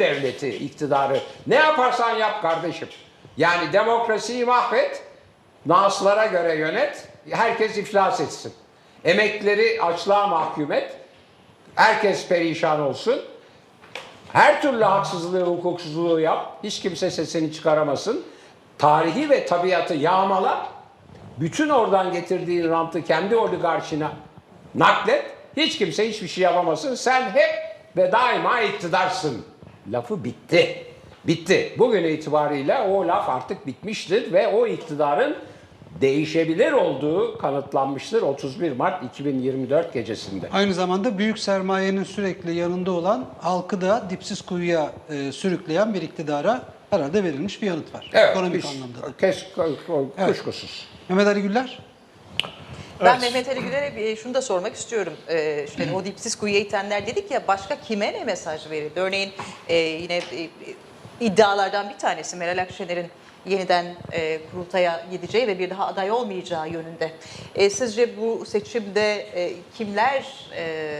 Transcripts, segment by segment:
devleti iktidarı. Ne yaparsan yap kardeşim. Yani demokrasiyi mahvet, naslara göre yönet, herkes iflas etsin. Emekleri açlığa mahkum et, herkes perişan olsun. Her türlü haksızlığı, hukuksuzluğu yap. Hiç kimse sesini çıkaramasın. Tarihi ve tabiatı yağmala. Bütün oradan getirdiğin rantı kendi oligarşine naklet. Hiç kimse hiçbir şey yapamasın. Sen hep ve daima iktidarsın. Lafı bitti. Bitti. Bugün itibariyle o laf artık bitmiştir ve o iktidarın değişebilir olduğu kanıtlanmıştır 31 Mart 2024 gecesinde. Aynı zamanda büyük sermayenin sürekli yanında olan halkı da dipsiz kuyuya e, sürükleyen bir iktidara herhalde verilmiş bir yanıt var. Evet, Ekonomik hiç- anlamda da. Kes, kuşkusuz. Mehmet Ali Güller? Ben Mehmet Ali Güler'e bir- şunu da sormak istiyorum. Ee, işte o dipsiz kuyuya itenler dedik ya başka kime ne mesaj verildi? Örneğin e, yine e, iddialardan bir tanesi Meral Akşener'in yeniden e, kurultaya gideceği ve bir daha aday olmayacağı yönünde. E, sizce bu seçimde e, kimler e,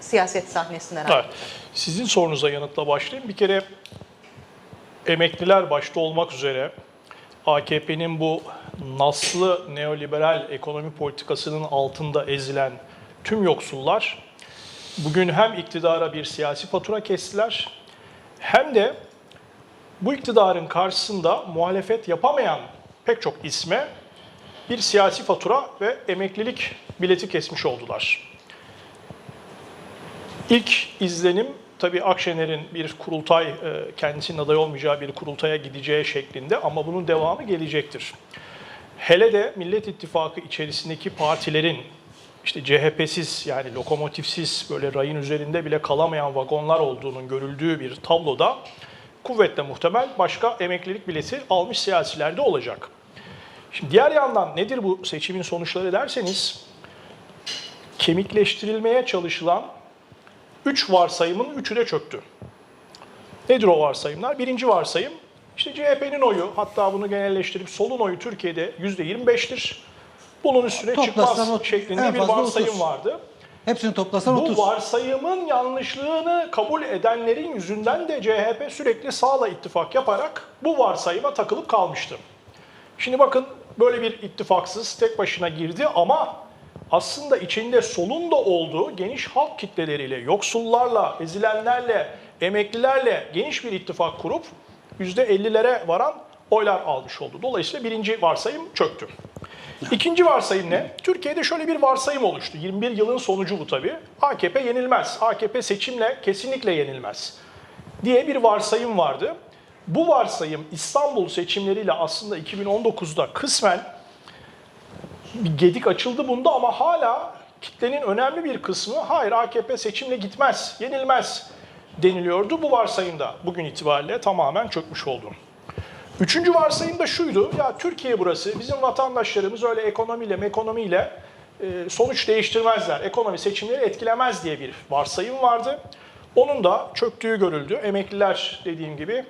siyaset sahnesinden Evet. Sizin sorunuza yanıtla başlayayım. Bir kere emekliler başta olmak üzere AKP'nin bu naslı neoliberal ekonomi politikasının altında ezilen tüm yoksullar bugün hem iktidara bir siyasi fatura kestiler hem de bu iktidarın karşısında muhalefet yapamayan pek çok isme bir siyasi fatura ve emeklilik bileti kesmiş oldular. İlk izlenim tabii Akşener'in bir kurultay, e, kendisinin aday olmayacağı bir kurultaya gideceği şeklinde ama bunun devamı gelecektir. Hele de Millet İttifakı içerisindeki partilerin işte CHP'siz yani lokomotifsiz böyle rayın üzerinde bile kalamayan vagonlar olduğunun görüldüğü bir tabloda kuvvetle muhtemel başka emeklilik bileti almış siyasiler de olacak. Şimdi diğer yandan nedir bu seçimin sonuçları derseniz kemikleştirilmeye çalışılan üç varsayımın üçü de çöktü. Nedir o varsayımlar? Birinci varsayım, işte CHP'nin oyu, hatta bunu genelleştirip solun oyu Türkiye'de %25'tir. Bunun üstüne Toplasan çıkmaz şeklinde bir varsayım 30. vardı. Hepsini toplasan Bu 30. varsayımın yanlışlığını kabul edenlerin yüzünden de CHP sürekli sağla ittifak yaparak bu varsayıma takılıp kalmıştı. Şimdi bakın böyle bir ittifaksız tek başına girdi ama aslında içinde solun da olduğu geniş halk kitleleriyle, yoksullarla, ezilenlerle, emeklilerle geniş bir ittifak kurup %50'lere varan oylar almış oldu. Dolayısıyla birinci varsayım çöktü. İkinci varsayım ne? Türkiye'de şöyle bir varsayım oluştu. 21 yılın sonucu bu tabii. AKP yenilmez. AKP seçimle kesinlikle yenilmez diye bir varsayım vardı. Bu varsayım İstanbul seçimleriyle aslında 2019'da kısmen bir gedik açıldı bunda ama hala kitlenin önemli bir kısmı hayır AKP seçimle gitmez, yenilmez deniliyordu. Bu varsayımda bugün itibariyle tamamen çökmüş oldu. Üçüncü varsayım da şuydu. Ya Türkiye burası. Bizim vatandaşlarımız öyle ekonomiyle mekonomiyle e, sonuç değiştirmezler. Ekonomi seçimleri etkilemez diye bir varsayım vardı. Onun da çöktüğü görüldü. Emekliler dediğim gibi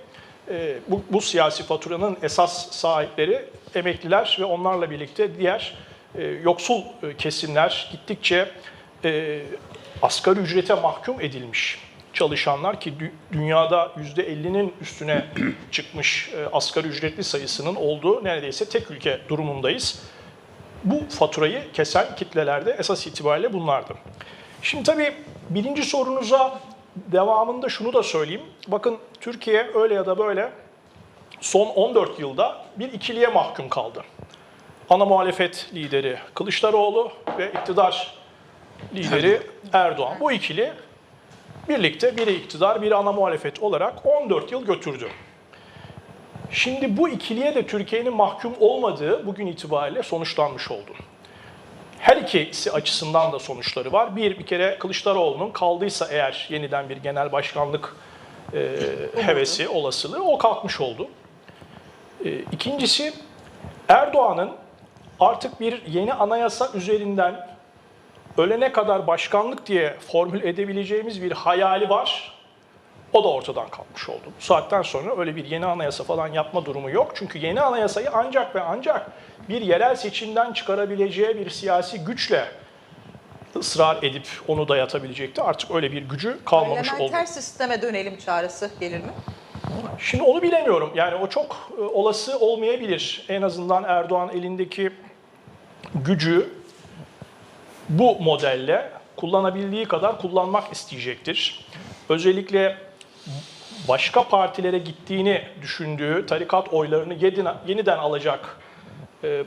bu, bu siyasi faturanın esas sahipleri emekliler ve onlarla birlikte diğer e, yoksul e, kesimler gittikçe e, asgari ücrete mahkum edilmiş çalışanlar ki dü- dünyada %50'nin üstüne çıkmış e, asgari ücretli sayısının olduğu neredeyse tek ülke durumundayız. Bu faturayı kesen kitlelerde esas itibariyle bunlardı. Şimdi tabii birinci sorunuza devamında şunu da söyleyeyim. Bakın Türkiye öyle ya da böyle son 14 yılda bir ikiliye mahkum kaldı. Ana muhalefet lideri Kılıçdaroğlu ve iktidar lideri Erdoğan. Bu ikili birlikte biri iktidar, biri ana muhalefet olarak 14 yıl götürdü. Şimdi bu ikiliye de Türkiye'nin mahkum olmadığı bugün itibariyle sonuçlanmış oldu. Her ikisi açısından da sonuçları var. Bir, bir kere Kılıçdaroğlu'nun kaldıysa eğer yeniden bir genel başkanlık e, hevesi, olasılığı o kalkmış oldu. E, ikincisi Erdoğan'ın artık bir yeni anayasa üzerinden ölene kadar başkanlık diye formül edebileceğimiz bir hayali var. O da ortadan kalkmış oldu. Bu saatten sonra öyle bir yeni anayasa falan yapma durumu yok. Çünkü yeni anayasayı ancak ve ancak bir yerel seçimden çıkarabileceği bir siyasi güçle ısrar edip onu dayatabilecekti. Artık öyle bir gücü kalmamış oldu. Parlamenter sisteme dönelim çağrısı gelir mi? Şimdi onu bilemiyorum. Yani o çok e, olası olmayabilir. En azından Erdoğan elindeki gücü bu modelle kullanabildiği kadar kullanmak isteyecektir. Özellikle başka partilere gittiğini düşündüğü tarikat oylarını yeniden alacak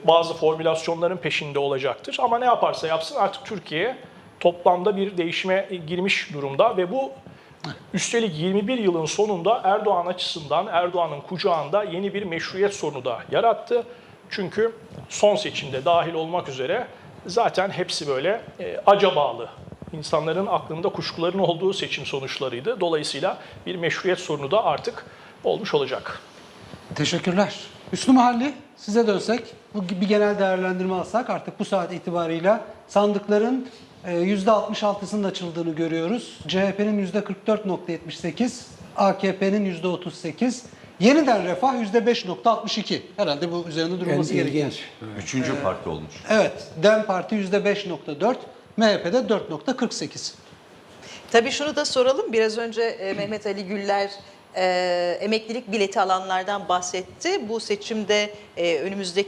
bazı formülasyonların peşinde olacaktır. Ama ne yaparsa yapsın artık Türkiye toplamda bir değişime girmiş durumda ve bu üstelik 21 yılın sonunda Erdoğan açısından Erdoğan'ın kucağında yeni bir meşruiyet sorunu da yarattı. Çünkü son seçimde dahil olmak üzere zaten hepsi böyle e, acabalı insanların aklında kuşkuların olduğu seçim sonuçlarıydı. Dolayısıyla bir meşruiyet sorunu da artık olmuş olacak. Teşekkürler. Hüsnü Mahalli size dönsek, bu bir genel değerlendirme alsak artık bu saat itibarıyla sandıkların e, %66'sının açıldığını görüyoruz. CHP'nin %44.78, AKP'nin %38, yeniden Refah %5.62. Herhalde bu üzerinde durulması gereken. Üçüncü parti olmuş. Evet, DEM Parti %5.4, MHP'de 4.48. Tabii şunu da soralım. Biraz önce e, Mehmet Ali Güller emeklilik bileti alanlardan bahsetti. Bu seçimde önümüzdeki